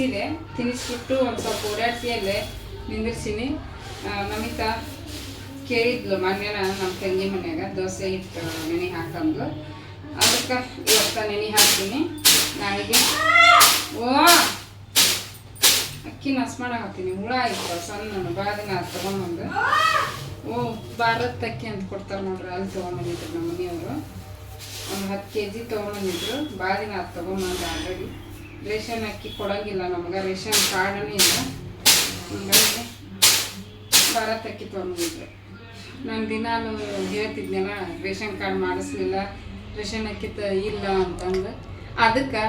ತಿನ್ನಿಸಿದೆ ತಿನ್ನಿಸ್ಬಿಟ್ಟು ಒಂದು ಸ್ವಲ್ಪ ಓಡಾಡ್ತಿಯಲ್ಲೇ ನಿಂದಿರ್ಸೀನಿ. ನಮಿತಾ ಕೇಳಿದ್ಲು ಮೊನ್ನೆನ ನಮ್ಮ ತಂಗಿ ಮನೆಯಾಗ, ದೋಸೆ ಹಿಟ್ಟು ನೆನೆ ಹಾಕಂದು ಅದಕ್ಕೆ ಇವತ್ತ ನೆನೆ ಹಾಕ್ತೀನಿ. ನಾಳೆಗೆ ಓ! ಅಕ್ಕಿ ನಸ್ ಹಾಕ್ತೀನಿ ಹುಳ ಆಯ್ತು ಸಣ್ಣ ಬಾದಿನ ದಿನ ತಗೊಂಬಂದು ಓ, ಭಾರತ್ ಅಕ್ಕಿ ಅಂತ ಕೊಡ್ತಾರೆ ನೋಡ್ರಿ, ಅಲ್ಲಿ ತೊಗೊಂಬಂದಿದ್ರು ನಮ್ಮ ಮನೆಯವರು. ಒಂದು ಹತ್ತು ಕೆ ಜಿ ತೊಗೊಂಬಂದಿದ್ರು ಭಾಳ ದಿನ ಆಲ್ರೆಡಿ ರೇಷನ್ ಅಕ್ಕಿ ಕೊಡಂಗಿಲ್ಲ ನಮ್ಗೆ, ರೇಷನ್ ಕಾರ್ಡನೇ ಇಲ್ಲ. ಹಂಗಾಗಿ ಭಾರತ್ ಅಕ್ಕಿ ತೊಗೊಂಬಂದಿದ್ರು ನಾನು ದಿನಾಲು ಹೇಳ್ತಿದ್ನಲ್ಲ, ರೇಷನ್ ಕಾರ್ಡ್ ಮಾಡಿಸ್ಲಿಲ್ಲ, ರೇಷನ್ ಅಕ್ಕಿ ತ ಇಲ್ಲ ಅಂತಂದು. ಅದಕ್ಕೆ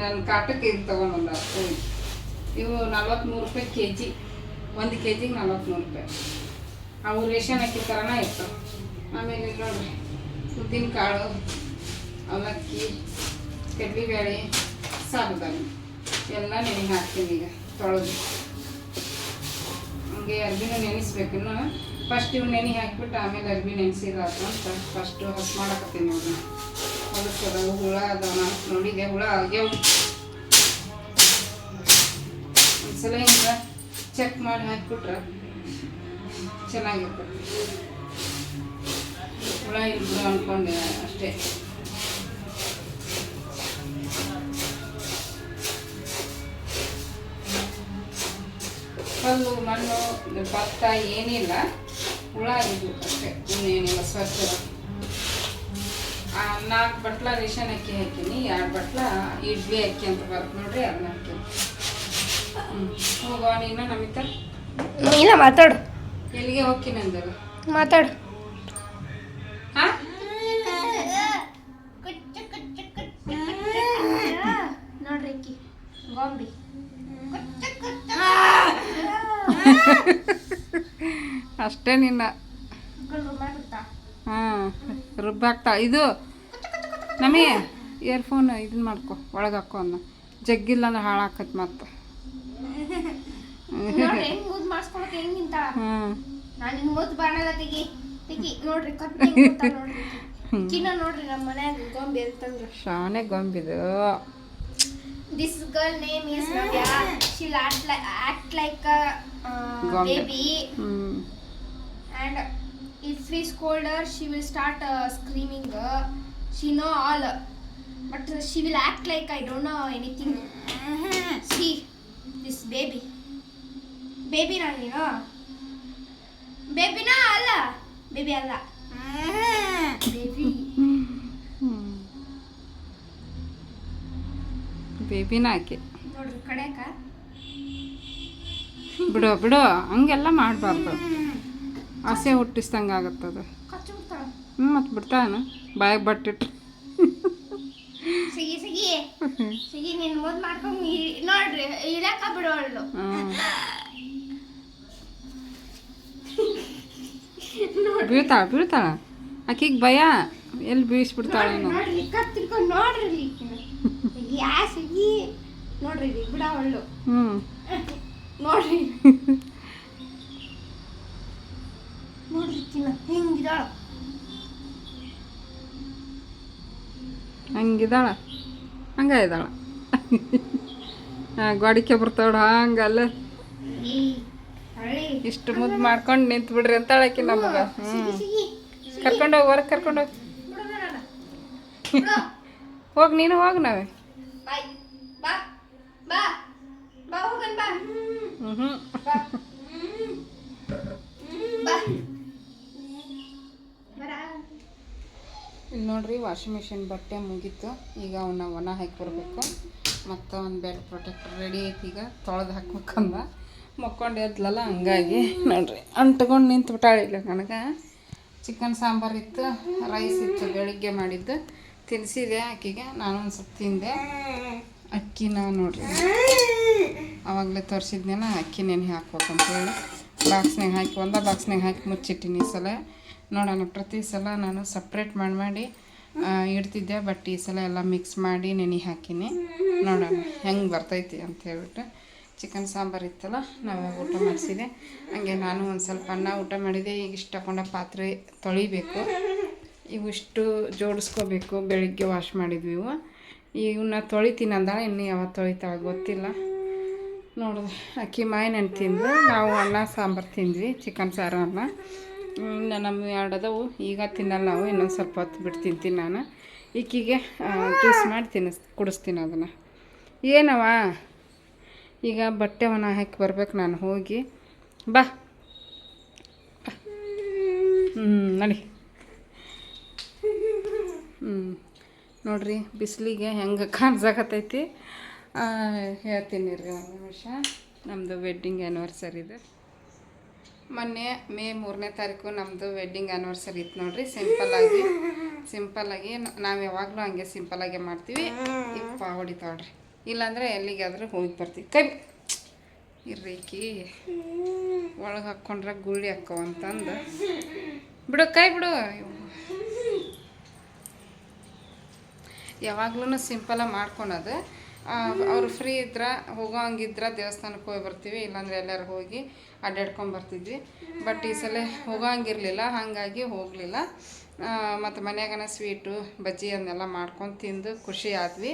ನಾನು ಕಾಟಕ್ಕೆ ಇದು ತೊಗೊಂಬಂದ ಇವು ನಲ್ವತ್ತ್ಮೂರು ರೂಪಾಯಿ ಕೆ ಜಿ ಒಂದು ಕೆ ಜಿಗೆ ನಲ್ವತ್ತ್ಮೂರು ರೂಪಾಯಿ. ಅವು ರೇಷನ್ ಅಕ್ಕಿ ಥರನೇ ಇರ್ತವೆ ಆಮೇಲೆ ನೋಡ್ರಿ ಉದ್ದಿನ ಕಾಳು ಅವಲಕ್ಕಿ, ಕಡ್ಲಿಬೇಳೆ ಸಾಬುದಾನಿ ಎಲ್ಲ ನೆನೆ ಹಾಕ್ತೀನಿ ಈಗ, ತೊಳೆದು. ಹಂಗೆ ಅರ್ಬಿನೂ ನೆನೆಸ್ಬೇಕು. ಇನ್ನು ಫಸ್ಟ್ ಇವು ನೆನೆ ಹಾಕಿಬಿಟ್ಟು ಆಮೇಲೆ ಅರ್ಬಿ ನೆನೆಸಿದಾತು ಅಂತ ಫಸ್ಟು ಹಸ್ ಮಾಡಕತ್ತೀನಿ ಅವ್ರನ್ನ ಹೊಲಸದ ಹುಳ ಅದಾವ ನಾನು ನೋಡಿದೆ ಹುಳ ಆಗ್ಯಾವ. ಒಂದ್ಸಲ ಹಿಂಗ ಚೆಕ್ ಮಾಡಿ ಹಾಕ್ಬಿಟ್ರೆ ಚೆನ್ನಾಗಿರ್ತದೆ. ಹುಳ ಇಲ್ಬಿಡು ಅಂದ್ಕೊಂಡೆ ಅಷ್ಟೇ. ಕಲ್ಲು ಮಣ್ಣು ಭತ್ತ ಏನಿಲ್ಲ. ಹುಳ ಇದು ಅಷ್ಟೇ. ಇನ್ನೇನಿಲ್ಲ ಸ್ವಚ್ಛ ನಾಲ್ಕು ಬಟ್ಲ ರೇಷನ್ ಅಕ್ಕಿ ಹಾಕೀನಿ ಎರಡು ಬಟ್ಲ ಇಡ್ಲಿ ಅಕ್ಕಿ ಅಂತ ಬರುತ್ತೆ ನೋಡ್ರಿ ಅದನ್ನ ಹಾಕೀನಿ. ಹೋಗೋ ನೀನು ನಮಿತ? ಇಲ್ಲ ಮಾತಾಡು. ಎಲ್ಲಿಗೆ ಹೋಗ್ತೀನಿ ಅಂದರು? ಮಾತಾಡು. ಅಷ್ಟೇ ನಿನ್ನ. ಹಾಂ ರುಬ್ಬಾಕ್ತಾ ಇದು ನಮಗೆ ಇಯರ್ಫೋನ್ ಇದನ್ನ ಮಾಡ್ಕೊ ಒಳಗೆ ಹಾಕೋ ಅನ್ನ ಜಗ್ಗಿಲ್ಲ ಅಂದ್ರೆ ಹಾಳಾಕತ್ ಮತ್ತೆ. ಶಾನೆ ಗೊಂಬಿದು This girl name is Navya. She'll act like act like a uh, baby, ಹ್ಞೂ and if we scold her, she will start uh, screaming. Uh, she know all, but uh, she will act like I don't know anything. See, this baby. Baby na ನೀನು ಬೇಬಿನಾ ಅಲ್ಲ baby ಅಲ್ಲ baby ಬೇಬಿನ ಆಕೆ ನೋಡ್ರಿ ಕಡೆಕ ಬಿಡು ಬಿಡು ಹಂಗೆಲ್ಲ ಮಾಡಬಾರ್ದು ಆಸೆ ಹುಟ್ಟಿಸ್ದಂಗೆ ಆಗತ್ತದ ಹ್ಞೂ ಮತ್ತು ಬಿಡ್ತಾನ. ಬಾಯಾಗ ಬಟ್ಟಿಟ್ಟು ಸಿಗಿ ಸಿಗಿ. ಸಿಗಿ ನೀನ್ ಮೊದ್ ಮಾಡ್ಕೊಂಡ್ ನೋಡ್ರಿ ಬಿಡೋಳು ಬೀಳ್ತಾಳ ಬೀಳ್ತಾಳ? ಆಕಿಗೆ ಭಯ? ಎಲ್ಲಿ ಬೀಳಿಸ್ಬಿಡ್ತಾಳೇನೋ ನೋಡ್ರಿ ತಿರ್ಕೊಂಡ್ ನೋಡ್ರಿ ಯಾ ಸಿಗಿ ನೋಡ್ರಿ ಬಿಡವಳು ಹ್ಞೂ ನೋಡ್ರಿ. ಚಿನ್ನ ಹಿಂಗಿದಾಳ ಹಂಗಿದಾಳ ಹಂಗ ಇದ್ದಾಳ. ಗೋಡಿಕೆ ಬರ್ತಾವಡ ಹಂಗಲ್ಲ ಇಷ್ಟು ಮುದ್ದು ಮಾಡ್ಕೊಂಡು ನಿಂತು ಬಿಡ್ರಿ ಅಂತಾಳೆ ನಮಗ ನಮಗೆ ಹೋಗಿ ಹ್ಞೂ ಕರ್ಕೊಂಡೋಗಿ ಹೊರಗೆ ಕರ್ಕೊಂಡೋಗಿ ಹೋಗಿ. ಹೋಗಿ ನೀನು ಹೋಗಿ ನಾವೇ. ಹ್ಞೂ ಹ್ಞೂ ಬಾ ಬಾ ಬರ ಇಲ್ಲಿ ನೋಡ್ರಿ ವಾಷಿಂಗ್ ಮಿಷಿನ್ ಬಟ್ಟೆ ಮುಗೀತು. ಈಗ ಅವನ್ನ ಒಣ ಹಾಕಿ ಬರಬೇಕು. ಮತ್ತು ಒಂದು ಬೆಡ್ ಪ್ರೊಟೆಕ್ಟರ್ ರೆಡಿ ಐತಿ ಈಗ. ತೊಳೆದು ಹಾಕ್ಬೇಕಂದ. ಮಕ್ಕೊಂಡು ಎದ್ಲಲ್ಲ ಹಂಗಾಗಿ ನೋಡ್ರಿ. ಅಂಟ್ಕೊಂಡು ನಿಂತು ಬಿಟ್ಟಾಳಿಲ್ಲ ನನಗೆ. ಚಿಕನ್ ಸಾಂಬಾರು ಇತ್ತು ರೈಸ್ ಇತ್ತು, ಬೆಳಿಗ್ಗೆ ಮಾಡಿದ್ದು. ತಿನ್ನಿಸಿದೆ ಅಕ್ಕಿಗೆ ನಾನು ಒಂದು ಸ್ವಲ್ಪ ತಿಂದೆ. ಅಕ್ಕಿನ ನೋಡ್ರಿ. ಅವಾಗಲೇ ತೋರಿಸಿದ್ನೇನ ಅಕ್ಕಿ ನೆನೆ ಹಾಕ್ಬೇಕಂತೇಳಿ ಬಾಕ್ಸ್ನಾಗ ಹಾಕಿ, ಒಂದ ಬಾಕ್ಸ್ನಾಗ ಹಾಕಿ ಮುಚ್ಚಿಟ್ಟಿನಿ ಈ ಸಲ. ನೋಡೋಣ ಪ್ರತಿ ಸಲ ನಾನು ಸಪ್ರೇಟ್ ಮಾಡಿ ಮಾಡಿ ಇಡ್ತಿದ್ದೆ ಬಟ್ ಈ ಸಲ ಎಲ್ಲ ಮಿಕ್ಸ್ ಮಾಡಿ ನೆನೆ ಹಾಕಿನಿ. ನೋಡೋಣ ಹೆಂಗೆ ಬರ್ತೈತಿ ಅಂತ ಹೇಳ್ಬಿಟ್ಟು ಚಿಕನ್ ಸಾಂಬಾರು ಇತ್ತಲ್ಲ, ನಾವು ಊಟ ಮಾಡಿಸಿದೆ. ಹಂಗೆ ನಾನು ಒಂದು ಸ್ವಲ್ಪ ಅನ್ನ ಊಟ ಮಾಡಿದೆ. ಈಗ ಇಷ್ಟು ತಗೊಂಡ ಪಾತ್ರೆ ತೊಳಿಬೇಕು. ಇವು ಇಷ್ಟು ಜೋಡಿಸ್ಕೋಬೇಕು. ಬೆಳಿಗ್ಗೆ ವಾಶ್ ಮಾಡಿದ್ವಿ ಇವು. ಇವನ್ನ ತೊಳಿತೀನಿ ಅಂದಾಳೆ, ಇನ್ನು ಯಾವತ್ತು ತೊಳಿತಾಳೆ ಗೊತ್ತಿಲ್ಲ. ನೋಡಿದೆ ಅಕ್ಕಿ ಮಾಯಿನ ತಿಂದು ನಾವು ಅನ್ನ, ಸಾಂಬಾರು ತಿಂದ್ವಿ ಚಿಕನ್ ಸಾರು ಅನ್ನ. ಇನ್ನು ನಮ್ಮ ಎರಡದವು ಈಗ ತಿನ್ನಲ್ಲ ನಾವು, ಇನ್ನೊಂದು ಸ್ವಲ್ಪ ಹೊತ್ತು ಬಿಟ್ಟು ತಿಂತೀನಿ ನಾನು. ಈಕಿಗೆ ಜ್ಯೂಸ್ ಮಾಡಿ ತಿನ್ನಿಸ್, ಕುಡಿಸ್ತೀನಿ ಅದನ್ನು. ಏನವ ಈಗ ಬಟ್ಟೆ ಒಣ ಹಾಕಿ ಬರ್ಬೇಕು ನಾನು, ಹೋಗಿ. ಬಾ. ಹ್ಞೂ ನಡಿ. ಹ್ಞೂ ನೋಡ್ರಿ, ಬಿಸಿಲಿಗೆ ಹೆಂಗೆ ಕಾಣಿಸಕತ್ತೈತಿ? ಹೇಳ್ತೀನಿ ರೀ ಒಂದು ನಿಮಿಷ. ನಮ್ಮದು ವೆಡ್ಡಿಂಗ್ ಆ್ಯನಿವರ್ಸರಿದು ಮೊನ್ನೆ ಮೇ ಮೂರನೇ ತಾರೀಕು ನಮ್ಮದು ವೆಡ್ಡಿಂಗ್ ಆ್ಯನಿವರ್ಸರಿ ಇತ್ತು ನೋಡ್ರಿ. ಸಿಂಪಲ್ ಸಿಂಪಲ್ಲಾಗಿ ನಾವು ಯಾವಾಗಲೂ ಹಂಗೆ ಸಿಂಪಲ್ಲಾಗೆ ಮಾಡ್ತೀವಿ. ಇಪ್ಪ ಹೊಡಿತಾಳ್ರಿ ಇಲ್ಲಾಂದರೆ ಎಲ್ಲಿಗಾದ್ರೂ ಹೋಗಿ ಬರ್ತೀವಿ. ಕೈ ಇರ್ರೀಕಿ ಒಳಗೆ ಹಾಕ್ಕೊಂಡ್ರೆ ಗುಳ್ಳಿ ಹಾಕೋ ಅಂತಂದು. ಬಿಡು, ಕೈ ಬಿಡು. ಯಾವಾಗ್ಲೂ ಸಿಂಪಲಾಗಿ ಮಾಡ್ಕೊಳೋದು. ಅವ್ರು ಫ್ರೀ ಇದ್ರೆ ಹೋಗೋ ಹಂಗಿದ್ರೆ ದೇವಸ್ಥಾನಕ್ಕೆ ಹೋಗಿ ಬರ್ತೀವಿ, ಇಲ್ಲಾಂದ್ರೆ ಎಲ್ಲರೂ ಹೋಗಿ ಅಡ್ಡಾಡ್ಕೊಂಡು ಬರ್ತಿದ್ವಿ. ಬಟ್ ಈ ಸಲ ಹೋಗೋ ಹಂಗಿರಲಿಲ್ಲ ಹಾಗಾಗಿ ಹೋಗಲಿಲ್ಲ. ಮತ್ತು ಮನ್ಯಾಗನ ಸ್ವೀಟು ಬಜ್ಜಿ ಅದನ್ನೆಲ್ಲ ಮಾಡ್ಕೊಂಡು ತಿಂದು ಖುಷಿ ಆದ್ವಿ.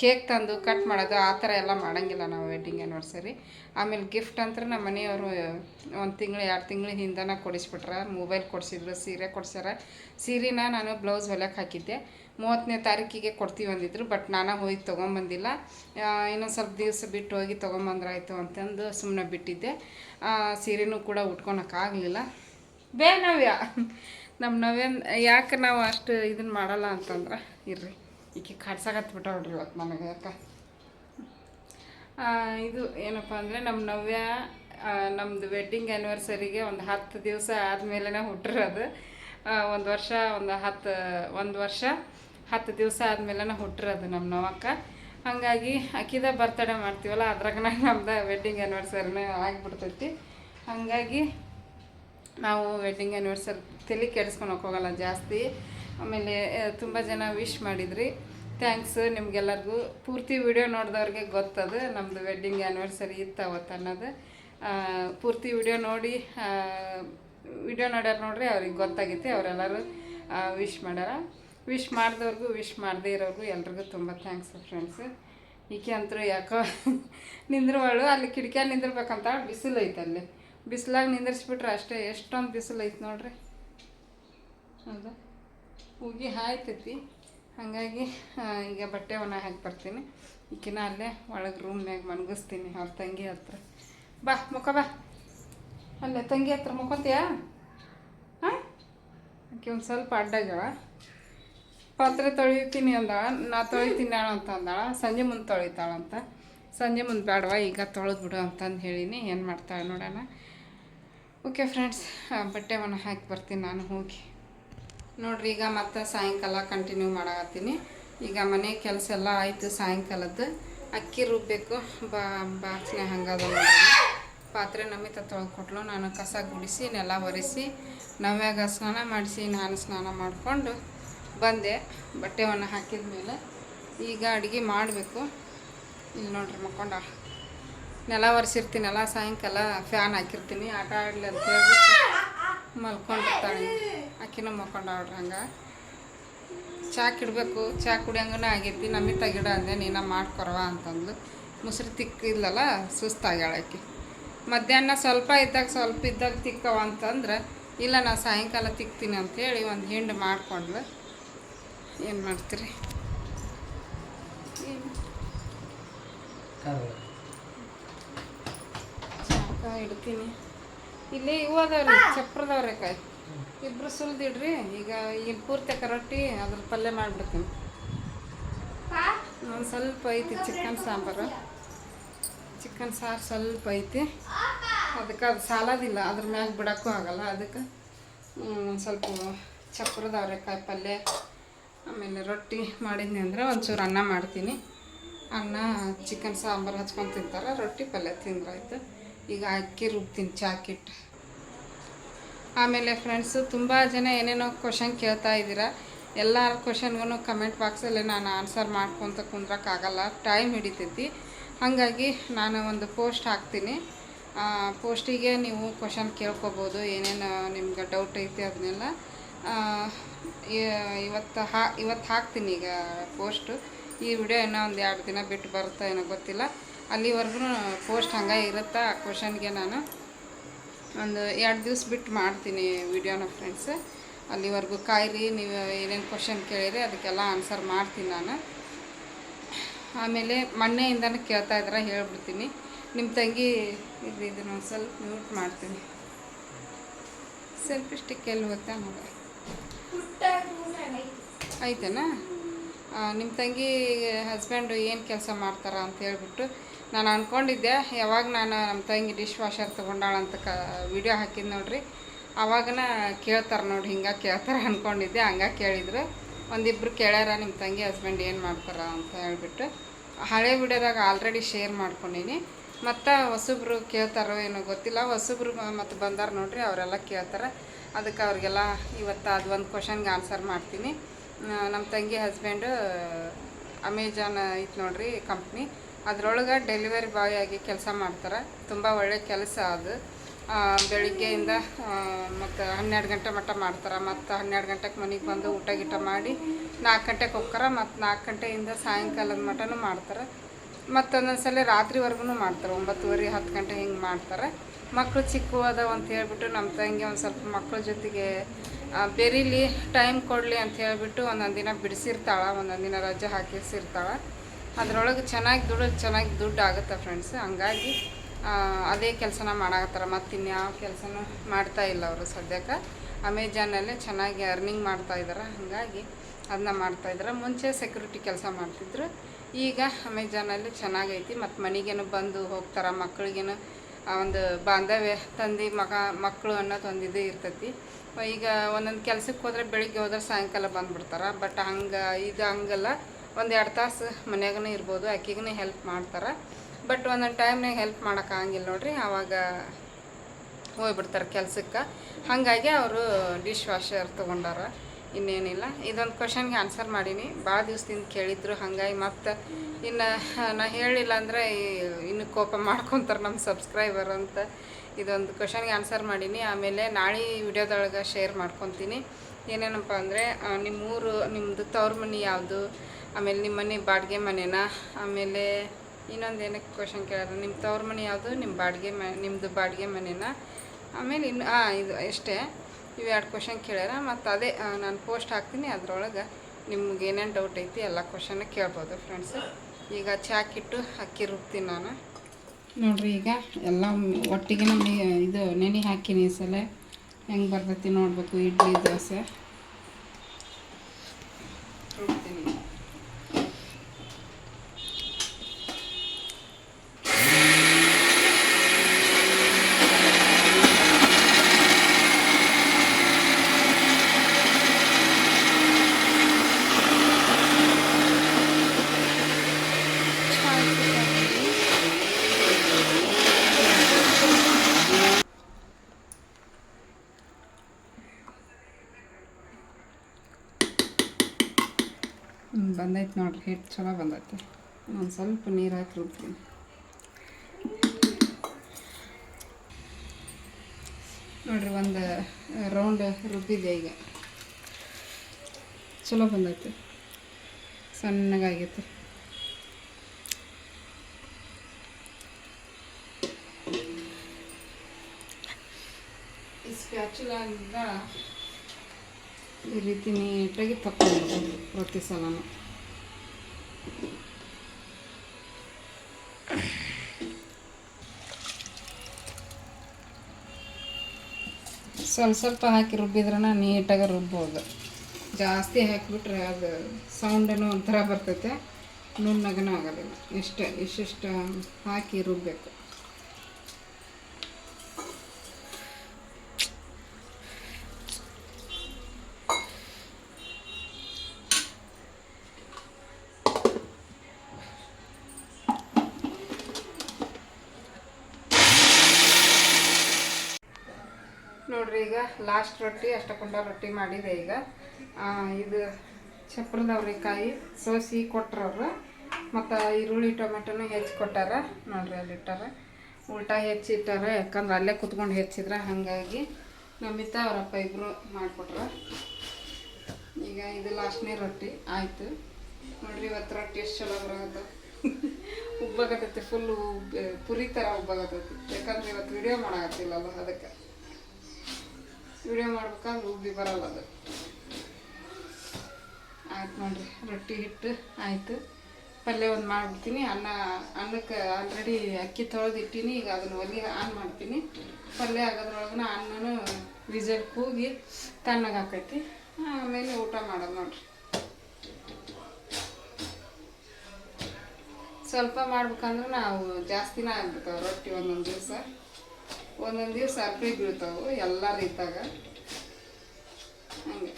ಕೇಕ್ ತಂದು ಕಟ್ ಮಾಡೋದು, ಆ ಥರ ಎಲ್ಲ ಮಾಡೋಂಗಿಲ್ಲ ನಾವು ವೆಡ್ಡಿಂಗ್ ಆ್ಯನಿವರ್ಸರಿ ಆಮೇಲೆ ಗಿಫ್ಟ್ ಅಂತ ನಮ್ಮ ಮನೆಯವರು ಒಂದು ತಿಂಗಳು, ಎರಡು ತಿಂಗಳು ಹಿಂದನ ಕೊಡಿಸ್ಬಿಟ್ರೆ ಮೊಬೈಲ್ ಕೊಡಿಸಿದ್ರು, ಸೀರೆ ಕೊಡ್ಸ್ಯಾರ. ಸೀರೆನ ನಾನು ಬ್ಲೌಸ್ ಹೊಲಿಯಕ್ಕೆ ಹಾಕಿದ್ದೆ. ಮೂವತ್ತನೇ ತಾರೀಕಿಗೆ ಕೊಡ್ತೀವಿ ಅಂದಿದ್ರು ಬಟ್ ನಾನು ಹೋಗಿ ತೊಗೊಂಬಂದಿಲ್ಲ. ಇನ್ನೊಂದು ಸ್ವಲ್ಪ ದಿವಸ ಬಿಟ್ಟು ಹೋಗಿ ತೊಗೊಂಬಂದ್ರಾಯ್ತು ಅಂತಂದು ಸುಮ್ಮನೆ ಬಿಟ್ಟಿದ್ದೆ. ಸೀರೆನೂ ಕೂಡ ಉಟ್ಕೊಳಕ್ಕಾಗಲಿಲ್ಲ ಬೇ ನವ್ಯ ನಮ್ಮ ನವ್ಯನ್, ಯಾಕೆ ನಾವು ಅಷ್ಟು ಇದನ್ನು ಮಾಡಲ್ಲ ಅಂತಂದ್ರೆ, ಇರ್ರಿ, ಈಕೆ ಕಾಡ್ಸಾಕತ್ ನೋಡ್ರಿ ಇವತ್ತು ನನಗೆ ಯಾಕೆ? ಇದು ಏನಪ್ಪ ಅಂದರೆ ನಮ್ಮ ನವ್ಯ ನಮ್ಮದು ವೆಡ್ಡಿಂಗ್ ಆ್ಯನಿವರ್ಸರಿಗೆ ಒಂದು ಹತ್ತು ದಿವಸ ಆದಮೇಲೆ ಹುಟ್ಟಿರೋದು ಒಂದು ವರ್ಷ, ಒಂದು ಹತ್ತು, ಒಂದು ವರ್ಷ. ಹತ್ತು ದಿವಸ ಆದಮೇಲೆ ಹುಟ್ಟಿರೋದು ನಮ್ಮ ನವಕ್ಕ. ಹಾಗಾಗಿ ಅಕ್ಕಿದ ಬರ್ತಡೇ ಮಾಡ್ತೀವಲ್ಲ, ಅದ್ರಾಗ ನಮ್ದು ವೆಡ್ಡಿಂಗ್ ಆ್ಯನಿವರ್ಸರಿನೇ ಆಗಿಬಿಡ್ತೈತಿ. ಹಾಗಾಗಿ ನಾವು ವೆಡ್ಡಿಂಗ್ ಆ್ಯನಿವರ್ಸರಿ ತಲೆ ಕೆಡಿಸ್ಕೊಳಕ್ಕೆ ಹೋಗಲ್ಲ ಜಾಸ್ತಿ. ಆಮೇಲೆ ತುಂಬ ಜನ ವಿಶ್ ಮಾಡಿದ್ರಿ. ಥ್ಯಾಂಕ್ಸ್ ನಿಮ್ಗೆಲ್ಲರಿಗೂ. ಪೂರ್ತಿ ವಿಡಿಯೋ ನೋಡಿದವ್ರಿಗೆ ಗೊತ್ತದು ನಮ್ಮದು ವೆಡ್ಡಿಂಗ್ ಆ್ಯನಿವರ್ಸರಿ ಇತ್ತು ಅವತ್ತು ಅನ್ನೋದು. ಪೂರ್ತಿ ವಿಡಿಯೋ ನೋಡಿ ವಿಡಿಯೋ ನೋಡ್ಯಾರ ನೋಡ್ರಿ ಅವ್ರಿಗೆ ಗೊತ್ತಾಗೈತಿ, ಅವರೆಲ್ಲರೂ ವಿಶ್ ಮಾಡ್ಯಾರ ವಿಶ್ ಮಾಡಿದವ್ರಿಗೂ ವಿಶ್ ಮಾಡದೇ ಇರೋರ್ಗು ಎಲ್ರಿಗೂ ತುಂಬ ಥ್ಯಾಂಕ್ಸ್ ಫ್ರೆಂಡ್ಸ್ ಈಕೆ ಅಂತರೂ ಯಾಕೋ ನಿಂದ್ರವಳು, ಅಲ್ಲಿ ಕಿಟಕಿಯಲ್ಲಿ ನಿಂದಿರ್ಬೇಕಂತ ಬಿಸಿಲು ಐತೆ ಅಲ್ಲಿ. ಬಿಸಿಲಾಗ ನಿಂದಿರ್ಸ್ಬಿಟ್ರೆ ಅಷ್ಟೇ, ಎಷ್ಟೊಂದು ಬಿಸಿಲು ಐತೆ ನೋಡ್ರಿ. ಹೌದಾ? ಹೋಗಿ ಹಾಯ್ತೈತಿ. ಹಾಗಾಗಿ ಈಗ ಬಟ್ಟೆ ಒಣ ಹಾಕಿ ಬರ್ತೀನಿ. ಈಕಿನ ಅಲ್ಲೇ ಒಳಗೆ ರೂಮ್ನಾಗ ಮನಗಿಸ್ತೀನಿ, ಅವ್ರ ತಂಗಿ ಹತ್ರ. ಬಾ, ಮುಖ ಬಾ. ಅಲ್ಲೇ ತಂಗಿ ಹತ್ರ ಮುಖಂತೀಯಾ ಹಾಂ? ಆಕೆ ಒಂದು ಸ್ವಲ್ಪ ಅಡ್ಡಾಗ್ಯಾಳ. ಪಾತ್ರೆ ತೊಳಿತೀನಿ ಅಂದಾಳ ನಾ ತೊಳಿತೀನಿ ಅಳ ಅಂತ ಅಂದಾಳ, ಸಂಜೆ ಮುಂದೆ ತೊಳಿತಾಳಂತ ಸಂಜೆ ಮುಂದೆ ಬೇಡವ ಈಗ ತೊಳೆದು ಬಿಡು ಅಂತಂದು ಹೇಳಿನಿ, ಏನು ಮಾಡ್ತಾಳೆ ನೋಡೋಣ. ಓಕೆ ಫ್ರೆಂಡ್ಸ್ ಬಟ್ಟೆ ಹಾಕಿ ಬರ್ತೀನಿ ನಾನು ಹೋಗಿ. ನೋಡ್ರಿ, ಈಗ ಮತ್ತೆ ಸಾಯಂಕಾಲ ಕಂಟಿನ್ಯೂ ಮಾಡಾಕತ್ತೀನಿ. ಈಗ ಮನೆ ಕೆಲಸ ಎಲ್ಲ ಆಯಿತು ಸಾಯಂಕಾಲದ್ದು. ಅಕ್ಕಿ ರುಬ್ಬಬೇಕು ಬಾ ಬಾಕ್ಸ್ನೆ ಹಂಗಾದ. ಪಾತ್ರೆ ನಮಿತ ತೊಳ್ಕೊಟ್ಲು ನಾನು ಕಸ ಗುಡಿಸಿ, ನೆಲ ಒರೆಸಿ, ನವ್ಯಾಗ ಸ್ನಾನ ಮಾಡಿಸಿ, ನಾನು ಸ್ನಾನ ಮಾಡಿಕೊಂಡು ಬಂದೆ ಬಟ್ಟೆವನ್ನು ಹಾಕಿದ ಮೇಲೆ ಈಗ ಅಡುಗೆ ಮಾಡಬೇಕು. ಇಲ್ಲಿ ನೋಡ್ರಿ ಮಕ್ಕೊಂಡ, ನೆಲ ಒರೆಸಿರ್ತೀನಲ್ಲ, ಸಾಯಂಕಾಲ ಫ್ಯಾನ್ ಹಾಕಿರ್ತೀನಿ. ಆಟ ಆಡಲಿ ಅಂತ ಹೇಳ್ಬಿಟ್ಟು ಮಲ್ಕೊಂಡಿರ್ತಾಳೆ. ಆಕಿನೂ ಮಲ್ಕೊಂಡಾಳ್ರಿ ಹಂಗೆ. ಚಾ ಕಿಡಬೇಕು, ಚಾ ಕುಡಿಯಂಗನ ಆಗೈತಿ. ನಮಿತ ಗಿಡ ಅಂದೆ, ನೀನ ಮಾಡ್ಕೊರವ ಅಂತಂದ್ಲು. ಮೊಸರು ತಿಕ್ಕಿಲ್ಲಲ್ಲ ಸುಸ್ತಾಗ್ಯಾಳ ಆಕಿ. ಮಧ್ಯಾಹ್ನ ಸ್ವಲ್ಪ ಇದ್ದಾಗ ಸ್ವಲ್ಪ ಇದ್ದಾಗ ತಿಕ್ಕವ ಅಂತಂದ್ರೆ, ಇಲ್ಲ ನಾ ಸಾಯಂಕಾಲ ತಿಕ್ತೀನಿ ಅಂತೇಳಿ ಒಂದು ಹಿಂಡು ಮಾಡ್ಕೊಂಡ್ಲು. ಏನು ಮಾಡ್ತೀರಿ? ಇಡ್ತೀನಿ. ಇಲ್ಲಿ ಇವು ಅದಾವ್ರಿ ಚಪ್ರದವ್ರೆ ಕಾಯಿ ಇಬ್ರು ಸುಲ್ದಿಡ್ರಿ ಈಗ ಇಲ್ಲಿ ಪೂರ್ತಿ ರೊಟ್ಟಿ ಅದ್ರ ಪಲ್ಯ ಮಾಡ್ಬಿಡ್ತೀನಿ. ಒಂದು ಸ್ವಲ್ಪ ಐತಿ ಚಿಕನ್ ಸಾಂಬಾರು. ಚಿಕನ್ ಸಾರು ಸ್ವಲ್ಪ ಐತಿ. ಅದಕ್ಕೆ ಅದು ಸಾಲೋದಿಲ್ಲ ಅದ್ರ ಮ್ಯಾಗ ಬಿಡೋಕ್ಕೂ ಆಗಲ್ಲ ಅದಕ್ಕೆ ಒಂದು ಸ್ವಲ್ಪ ಚಪ್ರದ ಅವರೆಕಾಯಿ ಪಲ್ಯ. ಆಮೇಲೆ ರೊಟ್ಟಿ ಮಾಡಿದ್ನಿ ಅಂದ್ರೆ ಒಂಚೂರು ಅನ್ನ ಮಾಡ್ತೀನಿ. ಅನ್ನ ಚಿಕನ್ ಸಾಂಬಾರು ಹಚ್ಕೊಂಡು ತಿಂತಾರೆ. ರೊಟ್ಟಿ ಪಲ್ಯ ತಿಂದ್ರಾಯ್ತು ಈಗ ಅಕ್ಕಿ ರುಬ್ತೀನಿ ಚಾಕಿಟ್ಟು ಆಮೇಲೆ ಫ್ರೆಂಡ್ಸು ತುಂಬ ಜನ ಏನೇನೋ ಕ್ವಶನ್ ಕೇಳ್ತಾ ಇದ್ದೀರಾ. ಎಲ್ಲ ಕ್ವಶನ್ಗೂ ಕಮೆಂಟ್ ಬಾಕ್ಸಲ್ಲಿ ನಾನು ಆನ್ಸರ್ ಮಾಡ್ಕೊತ ಕುಂದ್ರಕ್ಕಾಗಲ್ಲ. ಟೈಮ್ ಹಿಡಿತೈತಿ. ಹಾಗಾಗಿ ನಾನು ಒಂದು ಪೋಸ್ಟ್ ಹಾಕ್ತೀನಿ. ಪೋಸ್ಟಿಗೆ ನೀವು ಕ್ವಶನ್ ಕೇಳ್ಕೊಬೋದು. ಏನೇನು ನಿಮ್ಗೆ ಡೌಟ್ ಐತಿ ಅದನ್ನೆಲ್ಲ. ಇವತ್ತು ಹಾ, ಇವತ್ತು ಹಾಕ್ತೀನಿ ಈಗ ಪೋಸ್ಟು. ಈ ವಿಡಿಯೋ ಇನ್ನೂ ಒಂದು ಎರಡು ದಿನ ಬಿಟ್ಟು ಬರುತ್ತಾ ಏನೋ ಗೊತ್ತಿಲ್ಲ. ಅಲ್ಲಿವರೆಗೂ ಪೋಸ್ಟ್ ಹಂಗೆ ಇರುತ್ತಾ ಆ ಕ್ವಶನ್ಗೆ ನಾನು. ಒಂದು ಎರಡು ದಿವ್ಸ ಬಿಟ್ಟು ಮಾಡ್ತೀನಿ ವಿಡಿಯೋನ ಫ್ರೆಂಡ್ಸ್. ಅಲ್ಲಿವರೆಗೂ ಕಾಯಿರಿ, ನೀವು ಏನೇನು ಕ್ವಶನ್ ಕೇಳಿರಿ, ಅದಕ್ಕೆಲ್ಲ ಆನ್ಸರ್ ಮಾಡ್ತೀನಿ ನಾನು. ಆಮೇಲೆ ಮೊನ್ನೆಯಿಂದನೂ ಕೇಳ್ತಾ ಇದ್ರೆ ಹೇಳ್ಬಿಡ್ತೀನಿ. ನಿಮ್ಮ ತಂಗಿ ಇದು ಇದನ್ನು ಒಂದು ಸ್ವಲ್ಪ ಮ್ಯೂಟ್ ಮಾಡ್ತೀನಿ. ಸೆಲ್ಫಿ ಸ್ಟಿಕ್ ಎಲ್ಲಿ ಹೋಗ್ತಾ ಐತೆನಾ ನಿಮ್ಮ ತಂಗಿ ಹಸ್ಬೆಂಡು ಏನು ಕೆಲಸ ಮಾಡ್ತಾರ ಅಂತ ಹೇಳ್ಬಿಟ್ಟು ನಾನು ಅಂದ್ಕೊಂಡಿದ್ದೆ ಯಾವಾಗ ನಾನು ನಮ್ಮ ತಂಗಿ ಡಿಶ್ ವಾಷರ್ ತೊಗೊಂಡಾಳಂತ ಕ ವಿಡಿಯೋ ಹಾಕಿದ್ದು ನೋಡ್ರಿ. ಅವಾಗನ ಕೇಳ್ತಾರೆ ನೋಡಿ ಹಿಂಗೆ ಕೇಳ್ತಾರೆ ಅಂದ್ಕೊಂಡಿದ್ದೆ ಹಂಗೆ ಕೇಳಿದ್ರು. ಒಂದಿಬ್ರು ಕೇಳ್ಯಾರ ನಿಮ್ಮ ತಂಗಿ ಹಸ್ಬೆಂಡ್ ಏನು ಮಾಡ್ತಾರ ಅಂತ ಹೇಳ್ಬಿಟ್ಟು. ಹಳೆ ವಿಡಿಯೋದಾಗ ಆಲ್ರೆಡಿ ಶೇರ್ ಮಾಡ್ಕೊಂಡೀನಿ. ಮತ್ತು ಹೊಸಬ್ರು ಕೇಳ್ತಾರೋ ಏನೋ ಗೊತ್ತಿಲ್ಲ, ಹೊಸಬ್ರು ಮತ್ತು ಬಂದಾರ ನೋಡ್ರಿ, ಅವರೆಲ್ಲ ಕೇಳ್ತಾರೆ. ಅದಕ್ಕೆ ಅವ್ರಿಗೆಲ್ಲ ಇವತ್ತು ಅದು ಒಂದು ಕ್ವಶನ್ಗೆ ಆನ್ಸರ್ ಮಾಡ್ತೀನಿ. ನಮ್ಮ ತಂಗಿ ಹಸ್ಬೆಂಡು ಅಮೆಜಾನ್ ಐತೆ ನೋಡ್ರಿ ಕಂಪ್ನಿ ಅದರೊಳಗೆ ಡೆಲಿವರಿ ಬಾಯ್ ಆಗಿ ಕೆಲಸ ಮಾಡ್ತಾರೆ. ತುಂಬ ಒಳ್ಳೆ ಕೆಲಸ ಅದು. ಬೆಳಿಗ್ಗೆಯಿಂದ ಮತ್ತು ಹನ್ನೆರಡು ಗಂಟೆ ಮಟ್ಟ ಮಾಡ್ತಾರೆ. ಮತ್ತು ಹನ್ನೆರಡು ಗಂಟೆಗೆ ಮನೆಗೆ ಬಂದು ಊಟ ಗೀಟ ಮಾಡಿ ನಾಲ್ಕು ಗಂಟೆಗೆ ಹೋಗ್ತಾರೆ. ಮತ್ತು ನಾಲ್ಕು ಗಂಟೆಯಿಂದ ಸಾಯಂಕಾಲದ ಮಟನೂ ಮಾಡ್ತಾರೆ. ಮತ್ತು ಒಂದೊಂದು ಸಲ ರಾತ್ರಿವರೆಗೂ ಮಾಡ್ತಾರೆ. ಒಂಬತ್ತುವರೆ, ಹತ್ತು ಗಂಟೆ ಹಿಂಗೆ ಮಾಡ್ತಾರೆ. ಮಕ್ಕಳು ಚಿಕ್ಕವು ಅದಾವ ಅಂತ ಹೇಳ್ಬಿಟ್ಟು ನಮ್ಮ ತಂಗಿ ಒಂದು ಸ್ವಲ್ಪ ಮಕ್ಕಳ ಜೊತೆಗೆ ಬೆರೀಲಿ ಟೈಮ್ ಕೊಡಲಿ ಅಂತ ಹೇಳಿಬಿಟ್ಟು ಒಂದೊಂದು ದಿನ ಬಿಡಿಸಿರ್ತಾಳೆ, ಒಂದೊಂದು ದಿನ ರಜೆ ಹಾಕಿಸಿರ್ತಾಳೆ ಅದರೊಳಗೆ ಚೆನ್ನಾಗಿ ದುಡ್ಡು ಚೆನ್ನಾಗಿ ದುಡ್ಡು ಆಗುತ್ತೆ ಫ್ರೆಂಡ್ಸ್ ಹಂಗಾಗಿ ಅದೇ ಕೆಲಸನ ಮಾಡಾಕತ್ತಾರ. ಮತ್ತು ಇನ್ಯಾವ ಕೆಲಸನೂ ಮಾಡ್ತಾ ಇಲ್ಲ ಅವರು ಸದ್ಯಕ್ಕೆ. ಅಮೆಜಾನಲ್ಲೇ ಚೆನ್ನಾಗಿ ಅರ್ನಿಂಗ್ ಮಾಡ್ತಾ ಇದ್ದಾರೆ ಹಾಗಾಗಿ ಅದನ್ನ ಮಾಡ್ತಾ ಇದ್ದಾರೆ ಮುಂಚೆ ಸೆಕ್ಯೂರಿಟಿ ಕೆಲಸ ಮಾಡ್ತಿದ್ರು. ಈಗ ಅಮೆಜಾನಲ್ಲಿ ಚೆನ್ನಾಗೈತಿ. ಮತ್ತು ಮನೆಗೇನು ಬಂದು ಹೋಗ್ತಾರೆ, ಮಕ್ಳಿಗೇನು ಆ ಒಂದು ಬಾಂಧವ್ಯ ತಂದೆ ಮಗ ಮಕ್ಕಳು ಅನ್ನೋದು ಒಂದು ಇದು ಇರ್ತೈತಿ ಈಗ ಒಂದೊಂದು ಕೆಲ್ಸಕ್ಕೆ ಹೋದ್ರೆ ಬೆಳಿಗ್ಗೆ ಹೋದ್ರೆ ಸಾಯಂಕಾಲ ಬಂದ್ಬಿಡ್ತಾರೆ. ಬಟ್ ಹಂಗೆ ಇದು ಹಂಗಲ್ಲ. ಒಂದು ಎರಡು ತಾಸು ಮನ್ಯಾಗನೇ ಇರ್ಬೋದು ಆಕಿಗೂ ಹೆಲ್ಪ್ ಮಾಡ್ತಾರೆ. ಬಟ್ ಒಂದೊಂದು ಟೈಮ್ನಾಗ ಹೆಲ್ಪ್ ಮಾಡೋಕ್ಕಾಗಿಲ್ಲ ನೋಡ್ರಿ ಆವಾಗ ಹೋಗ್ಬಿಡ್ತಾರೆ ಕೆಲ್ಸಕ್ಕೆ. ಹಾಗಾಗಿ ಅವರು ಡಿಶ್ ವಾಷರ್ ತೊಗೊಂಡಾರ. ಇನ್ನೇನಿಲ್ಲ. ಇದೊಂದು ಕ್ವಶನ್ಗೆ ಆನ್ಸರ್ ಮಾಡೀನಿ. ಭಾಳ ದಿವಸದಿಂದ ಕೇಳಿದ್ರು ಹಾಗಾಗಿ ಮತ್ತು ಇನ್ನು ನಾ ಹೇಳಿಲ್ಲ ಅಂದರೆ ಇನ್ನು ಕೋಪ ಮಾಡ್ಕೊತಾರೆ ನಮ್ಮ ಸಬ್ಸ್ಕ್ರೈಬರ್ ಅಂತ. ಇದೊಂದು ಕ್ವಶನ್ಗೆ ಆನ್ಸರ್ ಮಾಡೀನಿ. ಆಮೇಲೆ ನಾಳೆ ವಿಡಿಯೋದೊಳಗೆ ಶೇರ್ ಮಾಡ್ಕೊತೀನಿ. ಏನೇನಪ್ಪ ಅಂದರೆ ನಿಮ್ಮ ಊರು ನಿಮ್ಮದು ತವ್ರ ಮನೆ ಯಾವುದು? ಆಮೇಲೆ ನಿಮ್ಮ ಮನೆ ಬಾಡಿಗೆ ಮನೆನಾ? ಆಮೇಲೆ ಇನ್ನೊಂದು ಏನಕ್ಕೆ ಕ್ವಶನ್ ಕೇಳೋದು? ನಿಮ್ಮ ತವ್ರ ಮನೆ ಯಾವುದು? ನಿಮ್ಮ ಬಾಡಿಗೆ ಮ ನಿಮ್ಮದು ಬಾಡಿಗೆ ಮನೆನಾ? ಆಮೇಲೆ ಇನ್ನು ಹಾಂ ಇದು ಅಷ್ಟೇ ಇವು ಎರಡು ಕ್ವಶನ್ ಕೇಳ್ಯಾರ, ಮತ್ತು ಅದೇ ನಾನು ಪೋಸ್ಟ್ ಹಾಕ್ತೀನಿ, ಅದ್ರೊಳಗೆ ನಿಮ್ಗೆ ಏನೇನು ಡೌಟ್ ಐತಿ ಎಲ್ಲ ಕ್ವಶನ್ ಕೇಳ್ಬೋದು ಫ್ರೆಂಡ್ಸ್ ಈಗ ಚಾಕಿಟ್ಟು ಅಕ್ಕಿ ರುಬ್ತೀನಿ ನಾನು. ನೋಡಿರಿ ಈಗ ಎಲ್ಲ ಒಟ್ಟಿಗೆ ನಮಗೆ ಇದು ನೆನೆ ಹಾಕಿನಿ ಈ ಸಲ. ಹೆಂಗೆ ಬರ್ತೈತಿ ನೋಡಬೇಕು, ಇಡ್ಲಿ ದೋಸೆ ರುಬ್ತೀನಿ ಹ್ಮ್, ಬಂದೈತೆ ನೋಡ್ರಿ ಹಿಟ್ಟು ಚಲೋ ಬಂದೈತೆ. ಒಂದು ಸ್ವಲ್ಪ ನೀರು ಹಾಕಿ ರುಬ್ತೀನಿ ನೋಡ್ರಿ ಒಂದು ರೌಂಡ್ ರುಬ್ಬಿದೆ ಈಗ? ಚಲೋ ಬಂದೈತೆ. ಸಣ್ಣಗಾಗೈತೆ. ಈ ಸ್ಪ್ಯಾಚುಲಿಂದ ಈ ರೀತಿ ನೀಟಾಗಿ ತಕ್ಕೊಂಡು ಪ್ರತಿ ಸಲನೂ. ಸ್ವಲ್ಪ ಸ್ವಲ್ಪ ಹಾಕಿ ರುಬ್ಬಿದ್ರನ ನೀಟಾಗಿ ರುಬ್ಬೋದು. ಜಾಸ್ತಿ ಹಾಕಿಬಿಟ್ರೆ ಅದು ಸೌಂಡೇನೋ ಒಂಥರ ಬರ್ತೈತೆ. ನುಣ್ಣಗನೂ ಆಗೋದಿಲ್ಲ ಇಷ್ಟು, ಇಷ್ಟಿಷ್ಟು ಹಾಕಿ ರುಬ್ಬಬೇಕು ನೋಡ್ರಿ ಈಗ ಲಾಸ್ಟ್ ರೊಟ್ಟಿ, ಅಷ್ಟಕೊಂಡ ರೊಟ್ಟಿ ಮಾಡಿದೆ ಈಗ. ಇದು ಚಪ್ರದ ಅವ್ರೆಕಾಯಿ ಸೋಸಿ ಕೊಟ್ರವ್ರು. ಮತ್ತು ಈರುಳ್ಳಿ ಟೊಮೆಟೊನು ಹೆಚ್ಚಿ ಕೊಟ್ಟಾರ. ನೋಡ್ರಿ ಅಲ್ಲಿ ಇಟ್ಟಾರ. ಉಲ್ಟಾ ಹೆಚ್ಚಿಟ್ಟಾರ ಯಾಕಂದ್ರೆ ಅಲ್ಲೇ ಕುತ್ಕೊಂಡು ಹೆಚ್ಚಿದ್ರ, ಹಾಗಾಗಿ ನಮ್ಮಿತ್ತ ಅವರಪ್ಪ ಇಬ್ಬರು ಮಾಡಿಕೊಟ್ರ. ಈಗ ಇದು ಲಾಸ್ಟ್ನೇ ರೊಟ್ಟಿ, ಆಯಿತು. ನೋಡ್ರಿ ಇವತ್ತು ರೊಟ್ಟಿ ಎಷ್ಟು ಚಲೋ ಬರೋದು ಉಬ್ಬಾಗತೈತಿ ಫುಲ್ ಪುರಿ ಥರ ಉಬ್ಬಾಗತ್ತೈತಿ ಯಾಕಂದ್ರೆ ಇವತ್ತು ವಿಡಿಯೋ ಮಾಡಾಕತ್ತಿಲ್ಲಲ್ಲ ಅದಕ್ಕೆ. ವಿಡಿಯೋ ಮಾಡ್ಬೇಕಾದ್ರೆ ಉಬ್ಬಿ ಬರಲ್ಲ ಅದು. ಆಯ್ತು ನೋಡ್ರಿ, ರೊಟ್ಟಿ ಹಿಟ್ಟು ಆಯಿತು. ಪಲ್ಯ ಒಂದು ಮಾಡ್ಬಿಡ್ತೀನಿ. ಅನ್ನ, ಅನ್ನಕ್ಕೆ ಆಲ್ರೆಡಿ ಅಕ್ಕಿ ತೊಳೆದು ಈಗ ಅದನ್ನ ಒಲಿ ಆನ್ ಮಾಡ್ತೀನಿ. ಪಲ್ಯ ಆಗೋದ್ರೊಳಗನ ಅನ್ನನೂ ವಿಜಲ್ ಕೂಗಿ ತಣ್ಣಗೆ ಹಾಕೈತಿ ಆಮೇಲೆ ಊಟ ಮಾಡೋದು ನೋಡ್ರಿ. ಸ್ವಲ್ಪ ಮಾಡ್ಬೇಕಂದ್ರೆ ನಾವು ಜಾಸ್ತಿನೇ ಆಗ್ಬಿಡ್ತಾವೆ ರೊಟ್ಟಿ ಒಂದೊಂದು ದಿವಸ. ಒಂದೊಂದು ದಿವಸ ಅರ್ಪಿ ಬೀಳ್ತಾವೆ ಎಲ್ಲ ರೀತಾಗ ಹಂಗೆ.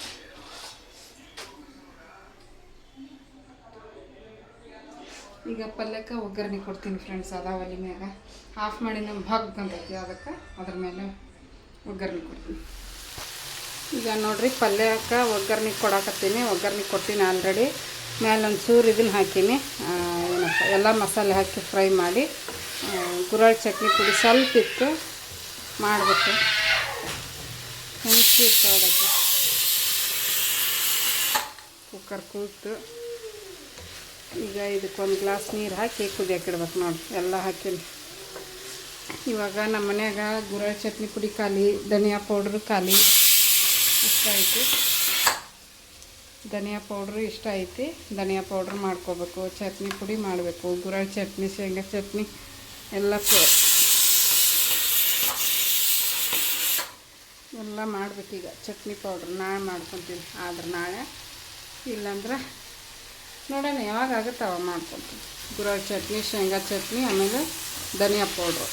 ಈಗ ಪಲ್ಯಕ್ಕೆ ಒಗ್ಗರಣೆ ಕೊಡ್ತೀನಿ ಫ್ರೆಂಡ್ಸ್ ಅದಾವ ಒಲಿ ಮ್ಯಾಗ ಆಫ್ ಮಾಡಿ ನಮ್ಮ ಭಾಗ ಬಂದೈತಿ ಅದಕ್ಕೆ ಅದ್ರ ಮೇಲೆ ಒಗ್ಗರಣೆ ಕೊಡ್ತೀನಿ. ಈಗ ನೋಡ್ರಿ ಪಲ್ಯಕ್ಕೆ ಒಗ್ಗರಣೆ ಕೊಡಾಕತ್ತೀನಿ, ಒಗ್ಗರಣೆ ಕೊಡ್ತೀನಿ ಆಲ್ರೆಡಿ ಮೇಲೆ ಒಂದು ಚೂರು ಇದನ್ನ ಹಾಕೀನಿ. ಏನಪ್ಪ, ಎಲ್ಲ ಮಸಾಲೆ ಹಾಕಿ ಫ್ರೈ ಮಾಡಿ ಗುರಾಳ್ ಚಟ್ನಿ ಪುಡಿ ಸ್ವಲ್ಪ ಇತ್ತು. ಮಾಡಬೇಕು ಹುಣಸಿ ಅದಕ್ಕೆ ಕುಕ್ಕರ್ ಕೂತು ಈಗ ಇದಕ್ಕೊಂದು ಗ್ಲಾಸ್ ನೀರು ಹಾಕಿ ಕುದಿಯಾಕಿಡ್ಬೇಕು ನೋಡಿ, ಎಲ್ಲ ಹಾಕಿನಿ ಇವಾಗ ನಮ್ಮ ಮನ್ಯಾಗ ಗುರಾಳ್ ಚಟ್ನಿ ಪುಡಿ ಖಾಲಿ, ಧನಿಯಾ ಪೌಡ್ರು ಖಾಲಿ, ಇಷ್ಟ ಐತಿ. ಧನಿಯಾ ಪೌಡ್ರು ಇಷ್ಟ ಐತಿ, ಧನಿಯಾ ಪೌಡ್ರ್ ಮಾಡ್ಕೋಬೇಕು, ಚಟ್ನಿ ಪುಡಿ ಮಾಡಬೇಕು ಗುರ ಚಟ್ನಿ, ಶೇಂಗಾ ಚಟ್ನಿ, ಎಲ್ಲ ಎಲ್ಲ ಈಗ. ಚಟ್ನಿ ಪೌಡ್ರ್ ನಾಳೆ ಮಾಡ್ಕೊತೀನಿ. ಆದ್ರೆ ನಾಳೆ ಇಲ್ಲಾಂದ್ರೆ ನೋಡೋಣ, ಯಾವಾಗ ಆಗುತ್ತೆ ಅವಾಗ ಮಾಡ್ಕೊತೀನಿ. ಗುರಾಳ್ ಚಟ್ನಿ, ಶೇಂಗಾ ಚಟ್ನಿ, ಆಮೇಲೆ ಧನಿಯಾ ಪೌಡ್ರು.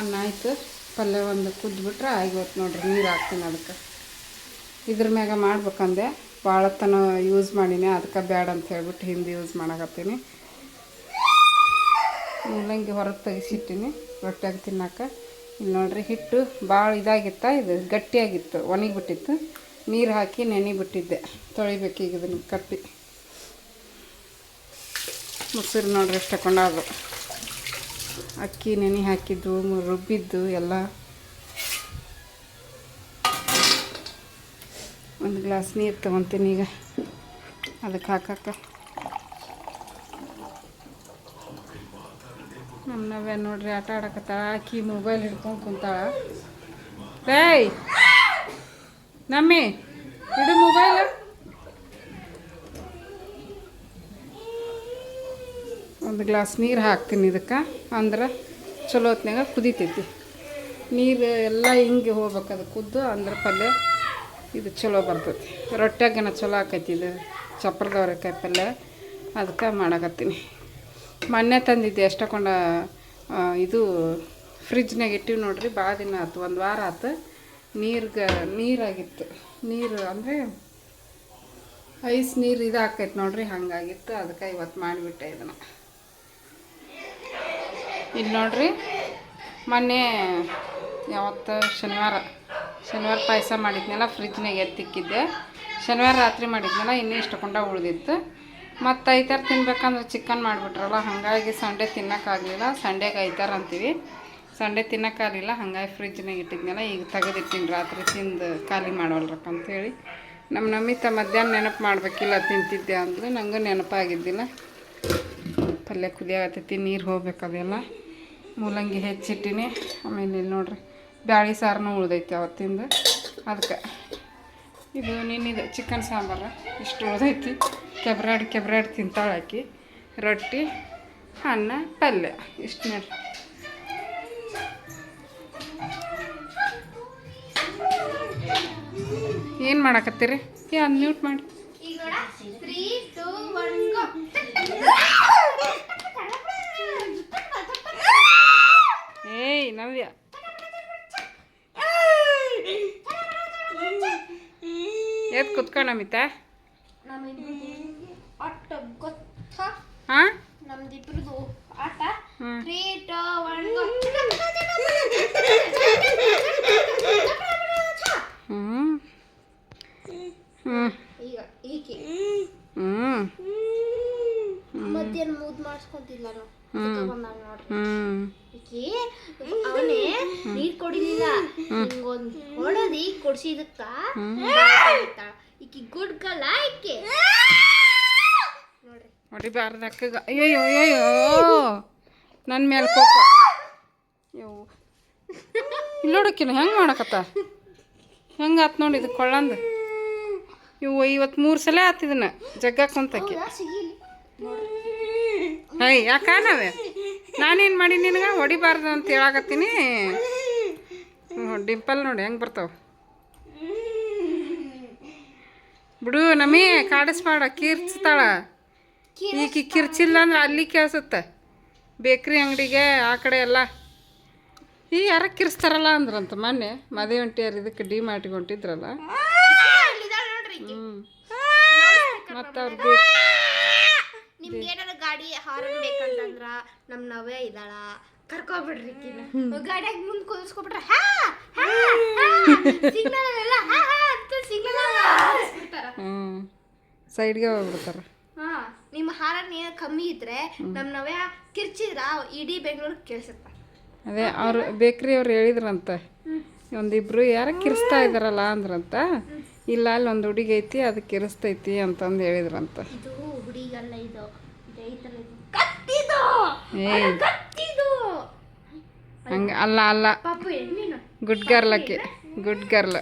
ಅನ್ನ ಆಯಿತು. ಪಲ್ಯ ಒಂದು ಕುದ್ಬಿಟ್ರೆ ಆಗಿವತ್ತು ನೋಡ್ರಿ, ನೀರು ಹಾಕ್ತೀನಿ ಅದಕ್ಕೆ. ಇದ್ರ ಮ್ಯಾಗ ಮಾಡ್ಬೇಕಂದೆ. ಭಾಳ ತನ ಯೂಸ್ ಮಾಡೀನಿ, ಅದಕ್ಕೆ ಬ್ಯಾಡ ಅಂತ ಹೇಳ್ಬಿಟ್ಟು ಹಿಂದೆ ಯೂಸ್ ಮಾಡಕತ್ತೀನಿ. ಮೂಲಂಗಿ ಹೊರಗೆ ತೆಗಿಸಿಟ್ಟಿನಿ, ರೊಟ್ಟಿಯಾಗಿ ತಿನ್ನಕ್ಕೆ ಇಲ್ಲಿ ನೋಡ್ರಿ ಹಿಟ್ಟು ಭಾಳ ಇದಾಗಿತ್ತ, ಇದು ಗಟ್ಟಿಯಾಗಿತ್ತು, ಒಣಗಿಬಿಟ್ಟಿತ್ತು. ನೀರು ಹಾಕಿ ನೆನೆ ತೊಳಿಬೇಕೀಗ ಇದನ್ನು ಕಪ್ಪಿ. ಮೊಸರು ನೋಡ್ರಿ ಎಷ್ಟು ತಗೊಂಡಾದ್ರು ಅಕ್ಕಿ ನೆನೆ ಹಾಕಿದ್ದು, ರುಬ್ಬಿದ್ದು, ಎಲ್ಲ. ಒಂದು ಗ್ಲಾಸ್ ನೀರು ತೊಗೊತೀನಿ ಈಗ. ಅದಕ್ಕೆ ಹಾಕಕ್ಕೆ. ನಮ್ಮ ನವ್ಯ ನೋಡ್ರಿ ಆಟ ಆಡಕತ್ತಾಳ, ಆಕಿ ಮೊಬೈಲ್ ಹಿಡ್ಕೊಂಡು ಕುಂತಾಳ. ಏಯ್! ನಮ್ಮಿ, ಇಡು ಮೊಬೈಲ್ ಒಂದು ಗ್ಲಾಸ್ ನೀರು ಹಾಕ್ತೀನಿ ಇದಕ್ಕೆ. ಅಂದ್ರೆ ಚಲೋ ಹೊತ್ನಾಗ ಕುದಿತೈತಿ. ನೀರು ಎಲ್ಲ ಹಿಂಗೆ ಹೋಗ್ಬೇಕದು ಕುದ್ದು, ಅಂದ್ರೆ ಪಲ್ಯ. ಇದು ಚಲೋ ಬರ್ತೈತಿ. ರೊಟ್ಯಾಗನ ಚಲೋ ಆಕೈತಿ ಇದು. ಚಪ್ರದವ್ರೆಕಾಯಿ ಪಲ್ಯ. ಅದಕ್ಕೆ ಮಾಡಕತ್ತೀನಿ. ಮೊನ್ನೆ ತಂದಿದ್ದೆ ಎಷ್ಟಕೊಂಡ ಇದು ಫ್ರಿಜ್ನಾಗ ಇಟ್ಟಿವಿ ನೋಡ್ರಿ ಭಾಳ ದಿನ ಆಯ್ತು ಒಂದು ವಾರ ಆಯ್ತು ನೀರ್ಗೆ, ನೀರಾಗಿತ್ತು. ನೀರು ಅಂದರೆ ಐಸ್ ನೀರು ಇದು ಆಕೈತೆ ನೋಡ್ರಿ, ಹಂಗಾಗಿತ್ತು. ಅದಕ್ಕೆ ಇವತ್ತು ಮಾಡಿಬಿಟ್ಟೆ ಇದನ್ನು. ಇಲ್ಲಿ ನೋಡ್ರಿ, ಮೊನ್ನೆ ಯಾವತ್ತು ಶನಿವಾರ ಶನಿವಾರ ಪಾಯಸ ಮಾಡಿದ್ನೆಲ್ಲ ಫ್ರಿಜ್ನಾಗ ಎತ್ತಿಕ್ಕಿದ್ದೆ. ಶನಿವಾರ ರಾತ್ರಿ ಮಾಡಿದ್ನೆಲ್ಲ, ಇನ್ನೂ ಇಷ್ಟಕೊಂಡ ಉಳಿದಿತ್ತು. ಮತ್ತು ಐತಾರ ತಿನ್ಬೇಕಂದ್ರೆ ಚಿಕನ್ ಮಾಡಿಬಿಟ್ರಲ್ಲ, ಹಾಗಾಗಿ ಸಂಡೆ ತಿನ್ನೋಕ್ಕಾಗಲಿಲ್ಲ ಸಂಡೇಗೆ ಐತಾರ ಅಂತೀವಿ. ಸಂಡೆ ತಿನ್ನೋಕ್ಕಾಗಲಿಲ್ಲ ಹಾಗಾಗಿ ಫ್ರಿಜ್ನಾಗ ಇಟ್ಟಿದ್ನೆಲ್ಲ, ಈಗ ತೆಗೆದಿಟ್ಟಿನಿ ರಾತ್ರಿ ತಿಂದು ಖಾಲಿ ಮಾಡವಲ್ರಕ್ಕ ಅಂತೇಳಿ. ನಮ್ಮ ನಮಿತ ಮಧ್ಯಾಹ್ನ ನೆನಪು ಮಾಡಬೇಕಿಲ್ಲ, ತಿಂತಿದ್ದೆ ಅಂದ್ರೆ ನನಗೂ ನೆನಪಾಗಿದ್ದಿಲ್ಲ. ಪಲ್ಯ ಕುದಿಯಾಗತ್ತೈತಿ ನೀರು ಹೋಗ್ಬೇಕು ಅದೆಲ್ಲ ಮೂಲಂಗಿ ಹೆಚ್ಚಿಟ್ಟಿನಿ. ಆಮೇಲೆ ಇಲ್ಲಿ ನೋಡ್ರಿ. ಬ್ಯಾಳಿ ಸಾರನೂ ಉಳ್ದೈತಿ ಅವತ್ತಿಂದ ಅದಕ್ಕೆ ಇದು ನಿನ್ನಿದೆ ಚಿಕನ್ ಸಾಂಬಾರು. ಇಷ್ಟು ಉಳ್ದೈತಿ. ಕೆಬ್ರಾಡ್ ಕೆಬ್ರಾಡ್ ತಿಂತಾಳೆ ಹಾಕಿ ರೊಟ್ಟಿ, ಅನ್ನ, ಪಲ್ಯ. ಇಷ್ಟು ನೋಡಿ. ಏನು ಮಾಡಕತ್ತೀರಿ? ಅದು ಮ್ಯೂಟ್ ಮಾಡಿ. ಏಯ್, ನವ್ಯ. ಎದ್ ಕುತ್ಕೊಂಡ ಮಿತ ಆಟ. ಹಾಂ ನಮ್ದಿಬ್ರದ್ದು ಹ್ಞೂ ಮಧ್ಯಾಹ್ನ ಮೂದ್ ಮಾಡಿಸ್ಕೊಂತಿಲ್ಲ ನಾವು ಅವನೇ ನೀರ್ ಕೊಡಿಲಿಲ್ಲ. ಹಿಂಗೊಂದ್ ಹೊಡದಿ ಕೊಡ್ಸಿದಕ್ಕ. ಈಕಿ ಗುಡ್ ಗಲ್ಲ ಈಕಿ. ನೋಡ್ರಿ. ಹೊಡಿಬಾರ್ದು ಅಕ್ಕಗ ಅಯ್ಯೋ ಅಯ್ಯೋ ನನ್ನ ಮೇಲೆ ಕೋಪ. ಅಯ್ಯೋ. ಇಲ್ಲಿ ನೋಡಕ್ಕಿನ ಹೆಂಗೆ ಮಾಡಕತ್ತ? ಹೆಂಗೆ ಆತ್ ನೋಡಿ ಇದು ಕೊಳ್ಳಂದು? ಇವು ಇವತ್ತು ಮೂರು ಸಲ ಆತಿದನ ಜಗ್ಗ ಕುಂತಕ್ಕೆ. ಸಿಗಿಲಿ ಹೈ ಯಾಕ ನಾವೇ ನಾನೇನು ಮಾಡಿ ನಿನಗೆ? ಹೊಡಿಬಾರ್ದು ಅಂತ ಹೇಳಾಕತ್ತೀನಿ. ಡಿಂಪಲ್ ನೋಡಿ ಹೆಂಗೆ ಬರ್ತಾವ? ಬಿಡು ನಮಿ ಕಾಡಿಸ್ಬೇಡ ಕಿರ್ಚ್ತಾಳ. ಈಗ ಕಿರ್ಚಿಲ್ಲ ಅಂದ್ರೆ ಅಲ್ಲಿ ಕೇಳಿಸುತ್ತೆ. ಬೇಕ್ರಿ ಅಂಗಡಿಗೆ ಆ ಕಡೆ ಎಲ್ಲ. ಈ ಯಾರ ಕಿರ್ಸ್ತಾರಲ್ಲ ಅಂದ್ರಂತ ಮೊನ್ನೆ ಮದುವೆ ಹೊಂಟಿಯಾರ ಇದಕ್ಕೆ ಡಿ ಮಾರ್ಟಿಗೆ ಹೊಂಟಿದ್ರಲ್ಲ. ಹ್ಞೂ ಮತ್ತು ಅವ್ರು ನಿಮ್ಗೆ ಏನಾರ ಗಾಡಿ ಹಾರನ್ ಬೇಕಂತಂದ್ರ ನಮ್ ನವೇ ಇದ್ದಾಳ ಕರ್ಕೊಬಿಡ್ರಿ ಗಾಡಿಯಾಗ ಮುಂದ್ ಕುದಿಸ್ಕೊಬಿಟ್ರೆ ಹಾ ಸಿಗ್ನಲ್ ಎಲ್ಲ ಹಾ ಹಾ ಅಂತ ಸಿಗ್ನಲ್ ಹ್ಞೂ ಸೈಡ್ಗೆ ಹೋಗ್ಬಿಡ್ತಾರೆ. ಹಾ ನಿಮ್ಮ ಹಾರನ್ ಏನ ಕಮ್ಮಿ ಇದ್ರೆ ನಮ್ ನವ್ಯ ಕಿರ್ಚಿದ್ರ ಇಡೀ ಬೆಂಗಳೂರು ಕೇಳಿಸುತ್ತ. ಅದೇ ಅವ್ರು ಬೇಕ್ರಿ ಅವ್ರು ಹೇಳಿದ್ರಂತ. ಒಂದಿಬ್ರು ಯಾರ ಕಿರಿಸ್ತಾ ಇದಾರಲ್ಲ ಅಂದ್ರಂತ. ಇಲ್ಲ ಅಲ್ಲಿ ಒಂದು ಹುಡುಗಿ ಐತಿ ಅದು ಕಿರಿಸ್ತೈತಿ ಅಂತಂದು ಹೇಳಿದ್ರಂತ. ಇದು ಹುಡುಗಲ್ಲ ಇದು ಇದೈತಲ್ಲ ಇದು ಕತ್ತಿದು ಏಯ್ ಹಂಗೆ ಅಲ್ಲ ಅಲ್ಲ. ಗುಡ್ ಗರ್ಲ್ ಅಕ್ಕಿ ಗುಡ್ ಗರ್ಲ್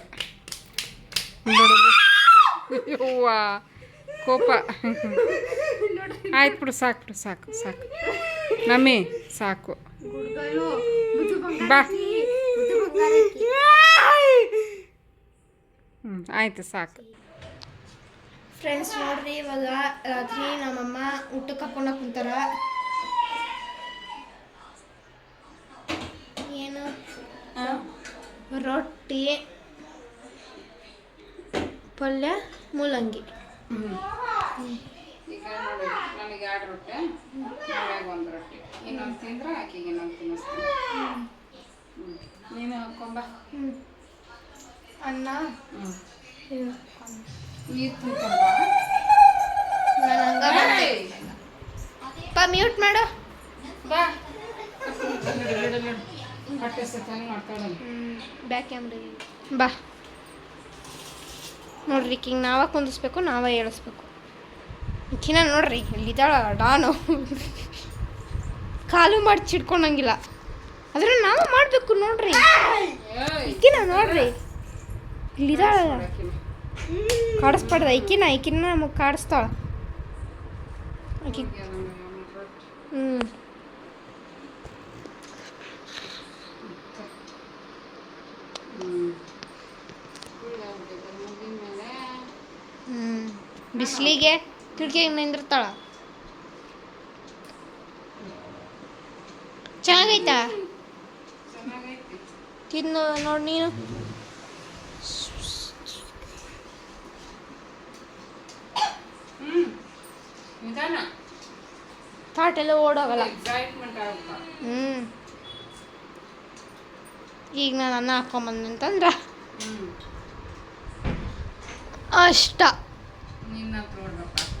ಯವ್ವ ಕೋಪ. ಆಯ್ತು ಬಿಡು ಸಾಕು ಬಿಡು ಸಾಕು ಸಾಕು. ನಮ್ಮಿ ಸಾಕು. ಬಾ. ಹ್ಞೂ ಆಯ್ತು ಸಾಕು. ಫ್ರೆಂಡ್ಸ್ ನೋಡ್ರಿ ಇವಾಗ ರಾತ್ರಿ ನಮ್ಮಮ್ಮ ಊಟಕ್ಕೆ ಕರ್ಕೊಂಡ ಕುಂತಾರ ಏನು ರೊಟ್ಟಿ ಪಲ್ಯ ಮೂಲಂಗಿ. ಎರಡು ರೊಟ್ಟಿ ಒಂದು ರೊಟ್ಟಿ. ಇನ್ನೊಂದು ತಿಂದ್ರೆ ಆಕೆಗೆ ಇನ್ನೊಂದು ತಿನ್ನಿಸ್ತೀನಿ. ನೀನು ಅನ್ನ. ಮ್ಯೂಟ್ ಮಾಡು. ಬಾ. ಬ್ಯಾಕ್ ಕ್ಯಾಮ್ರಿ ಬಾ. ನೋಡ್ರಿ ಹಿಂಗೆ ನಾವ ಕುಂದಿಸ್ಬೇಕು ನಾವ ಏಳಿಸ್ಬೇಕು. ಕಿನ್ನ ನೋಡ್ರಿ, ಇಲ್ಲಿದ್ದಾಳ ಡಾನು. ಕಾಲು ಮಾಡಿ ಚಿಡ್ಕೊಂಡಂಗಿಲ್ಲ. ಅದ್ರ ನಾವ ಮಾಡ್ಬೇಕು ನೋಡ್ರಿ. ಇಕ್ಕಿನ ನೋಡ್ರಿ. ಇಲ್ಲಿದ್ದಾಳ. ಕಾಡಿಸ್ಬಾರ್ದ ಇಕ್ಕಿನ ಇಕ್ಕಿನ ನಮಗೆ ಕಾಡಿಸ್ತಾಳ. ಹ್ಞೂ ಬಿಸಿಲಿಗೆ ಕಿಟಕಿ ನಿಂದಿರ್ತಾಳ. ಚೆನ್ನಾಗೈತಾ? ತಿನ್ನು ನೋಡಿ ನೀನು. ಥಾಟೆಲ್ಲ ಓಡೋಗಲ್ಲ. ಹ್ಞೂ ಈಗ ನಾನು ಅನ್ನ ಹಾಕೊಂಬಂದ್ ಅಂತಂದ್ರೆ? ಅಷ್ಟ.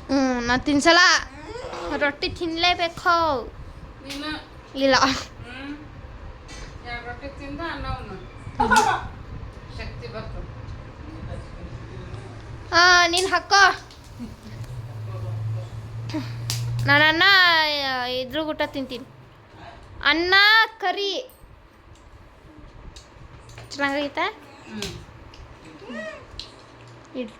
ಹ್ಞೂ ನಾನು ತಿನ್ಸಲ್ಲ. ರೊಟ್ಟಿ ತಿನ್ನಲೇಬೇಕು ನೀನು? ಇಲ್ಲ. ಹಾಂ ನೀನು ಹಾಕೋ. ನಾನು ಅನ್ನ ಇದ್ರ ಊಟ ತಿಂತೀನಿ. ಅನ್ನ ಕರಿ. ಚೆನ್ನಾಗೈತೆ? ಇಡ್ಲಿ